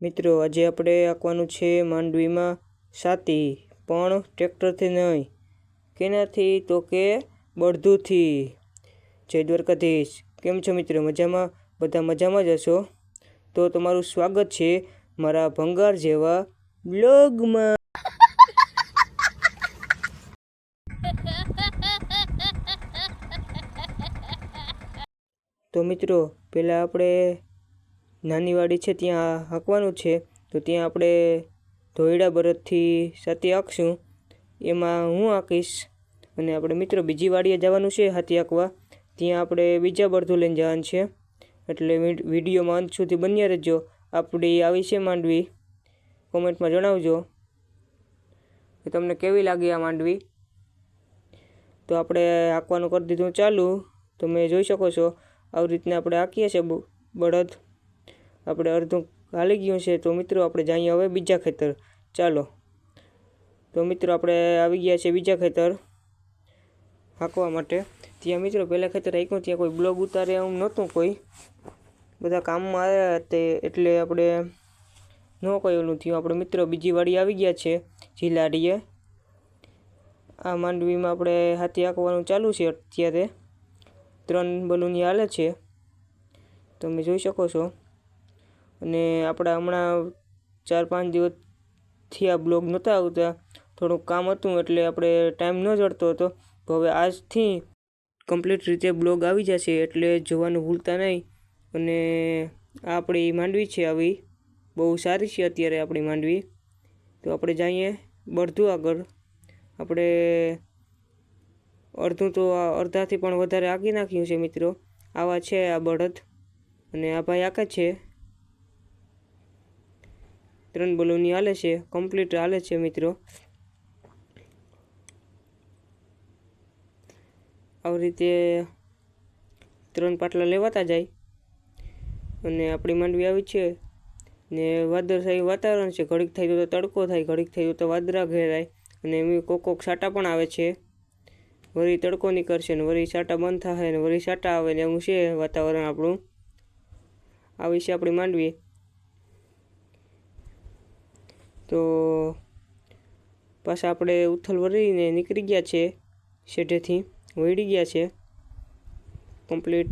મિત્રો, આજે આપણે આંકવાનું છે માંડવીમાં સાતી, પણ ટ્રેક્ટરથી નહીં. કેનાથી? તો કે બળધુથી જય દ્વારકાધીશ. કેમ છો મિત્રો? મજામાં? બધા મજામાં જ હશો? તો તમારું સ્વાગત છે મારા ભંગાર જેવા બ્લોગમાં. તો મિત્રો, પહેલાં આપણે નાની વાડી છે, ત્યાં હાંકવાનું છે. તો ત્યાં આપણે ધોયડા બળદથી સાથે હાંકશું. એમાં હું હાંકીશ અને આપણે મિત્રો બીજી વાડીએ જવાનું છે હાથી હાંકવા. ત્યાં આપણે બીજા બળદું લઈને જવાનું છે. એટલે વિડીયોમાં અંત સુધી બન્યા રહેજો. આપણી આવી છે માંડવી. કોમેન્ટમાં જણાવજો કે તમને કેવી લાગી આ માંડવી. તો આપણે હાંકવાનું કરી દીધું. ચાલુ. તમે જોઈ શકો છો. આવી રીતના આપણે હાંકીએ છીએ બળદ. આપણે અડધું હાલી ગયું છે તો મિત્રો આપણે જઈએ હવે બીજા ખેતર. ચાલો. તો મિત્રો આપણે આવી ગયા છે બીજા ખેતર હાંકવા માટે. ત્યાં મિત્રો પહેલાં ખેતર હાંક્યું, ત્યાં કોઈ બ્લોગ ઉતારે એમ નહોતું કોઈ. બધા કામમાં આવ્યા તે એટલે આપણે ન કોઈ ઓલું થયું. આપણે મિત્રો બીજી વાડી આવી ગયા છે જીલાડીએ આ માંડવીમાં આપણે હાથી હાંકવાનું ચાલુ છે અત્યારે. ત્રણ બલૂની હાલે છે. તમે જોઈ શકો છો. અને આપણા હમણાં ચાર પાંચ દિવસથી આ બ્લોગ નહોતા આવતા. થોડુંક કામ હતું એટલે આપણે ટાઈમ ન જડતો હતો. તો હવે આજથી કમ્પ્લીટ રીતે બ્લોગ આવી જશે એટલે જોવાનું ભૂલતા નહીં. અને આ આપણી માંડવી છે આવી. બહુ સારી છે અત્યારે આપણી માંડવી. તો આપણે જઈએ બળધું આગળ. આપણે અડધું તો અડધાથી પણ વધારે આગી નાખ્યું છે મિત્રો. આવા છે આ બળદ. અને આ ભાઈ આખા છે. ત્રણ બલૂની હાલે છે કમ્પ્લીટ હાલે છે મિત્રો. આવી રીતે ત્રણ પાટલા લેવાતા જાય. અને આપણી માંડવી આવી છે. ને વાદળછાયું વાતાવરણ છે. ઘડીક થાય તો તડકો થાય, ઘડીક થાય તો વાદળા ઘેરાય. અને એમ કોક કોક સાટા પણ આવે છે. વળી તડકો નીકળશે ને વળી સાટા બંધ થાય ને વળી સાટા આવે ને એવું છે વાતાવરણ આપણું. આવી છે આપણી માંડવી. તો પાછા આપણે ઉથલ વળીને નીકળી ગયા છે શેઢેથી, વળી ગયા છે. કમ્પ્લીટ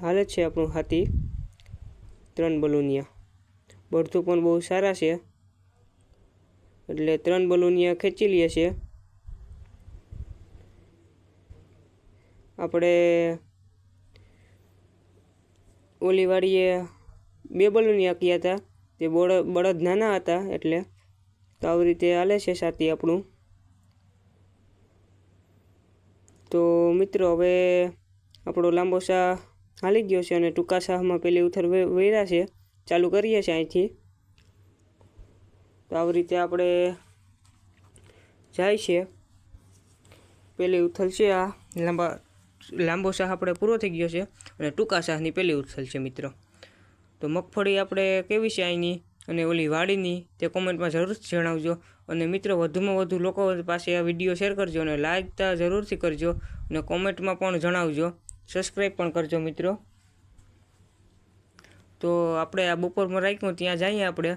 હાલે છે આપણું હાથી. ત્રણ બલૂનિયા. બળતું પણ બહુ સારા છે. એટલે ત્રણ બલૂનિયા ખેંચી લઈએ છીએ. આપણે ઓલીવાળીએ બે બલુનિયા હાંક્યા હતા. તે બળદ નાના હતા એટલે તો આવી રીતે હાલે છે સાથી આપણું. તો મિત્રો હવે આપણો લાંબો શાહ હાલી ગયો છે અને ટૂંકા શાહમાં પેલી ઉથર વેરા છે. ચાલુ કરીએ છીએ અહીંથી. તો આવી રીતે આપણે જાય છે. પેલી ઉથલ છે આ. લાંબા, લાંબો શાહ આપણે પૂરો થઈ ગયો છે અને ટૂંકા શાહની પેલી ઉથલ છે મિત્રો. તો મગફળી આપણે કેવી છે અહીંની? અને ઓલી વાડીની તે કોમેન્ટમાં જરૂરથી જણાવજો. અને મિત્રો, વધુમાં વધુ લોકો પાસે આ વીડિયો શેર કરજો અને લાઈક તો જરૂરથી કરજો અને કોમેન્ટમાં પણ જણાવજો. સબસ્ક્રાઈબ પણ કરજો મિત્રો. તો આપણે આ બપોરમાં રાખ્યું, ત્યાં જઈએ આપણે.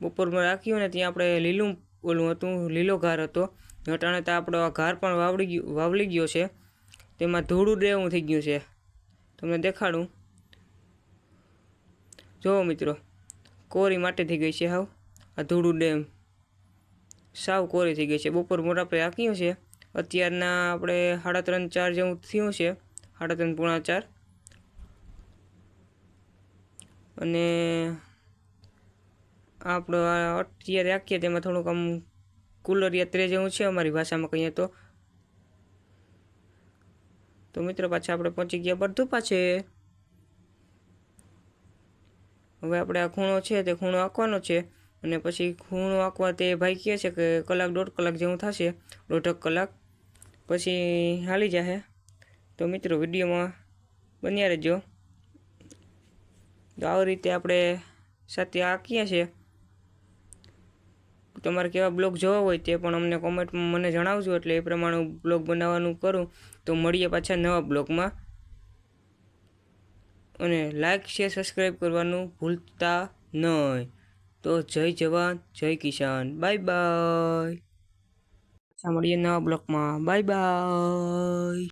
બપોરમાં રાખ્યું ને ત્યાં આપણે લીલું ઓલું હતું, લીલો ઘાર હતો. અટાણે તો આપણો આ ઘાર પણ વાવડી ગયું, વાવલી ગયો છે. તેમાં ધૂળું ડેવું થઈ ગયું છે. તમને દેખાડું? જુઓ મિત્રો. કોરી માટે થઈ ગઈ છે હાવ. આ ધૂળું ડેમ. સાવ કોરી થઈ ગઈ છે. બપોર મોટા આપણે આંક્યું છે અત્યારના આપણે સાડા ત્રણ, ચાર જેવું થયું છે. સાડા ત્રણ પૂણા ચાર. અને આપણો અત્યારે આંકીએ તેમાં થોડુંક આમ કુલર યાત્રે જેવું છે અમારી ભાષામાં કહીએ તો. તો મિત્રો પાછા આપણે પહોંચી ગયા. બરધું પાછે હવે આપણે આ ખૂણો છે તે ખૂણો આંકવાનો છે અને પછી ખૂણો આંકવા તે ભાઈ કહે છે કે કલાક દોઢ કલાક જેવું થશે દોઢક કલાક પછી હાલી જશે તો મિત્રો વિડીયોમાં બન્યા રહેજો. તો આવી રીતે આપણે સાથે આંકીએ છીએ. તમારે કેવા બ્લોગ જોવા હોય તે પણ અમને કોમેન્ટમાં મને જણાવજો, એટલે એ પ્રમાણે બ્લોગ બનાવવાનું કરું. તો મળીએ પાછા નવા બ્લોગમાં. અને લાઇક શેર સબસ્ક્રાઈબ કરવાનું ભૂલતા નહીં તો જય જવાન, જય કિસાન. બાય બાય મળીએ નવા બ્લોકમાં. Bye bye